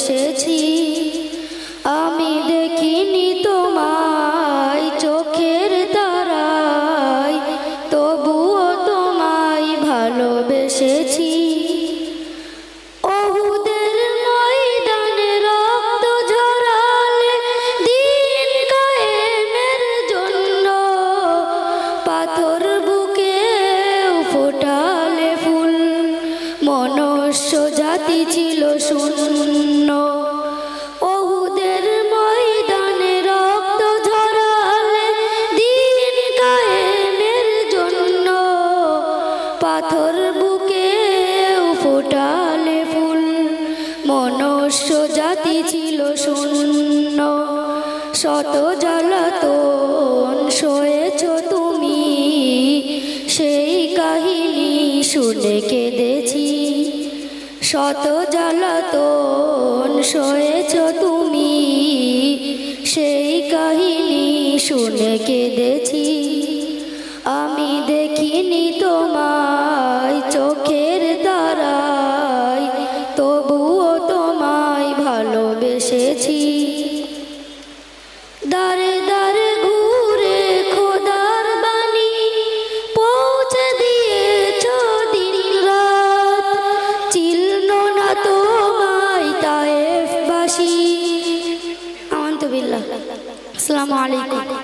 এসেছি। আমি দেখিনি তোমায় চোখের তারাই তবুও তোমায় ভালোবেসেছি। পাথর জাতি ছিল শূন্য। ময়দানে রক্ত দিন জন্য। পাথর বুকে ফুল ছিল শত জ্বালাতন সয়েছ তুমি, সেই কাহিনী শুনে কেঁদেছি। শত জ্বালাতন সয়েছ তুমি। সেই কাহিনী শুনে কেঁদেছি। আমি দেখিনি তোমায়। আসসালামু আলাইকুম।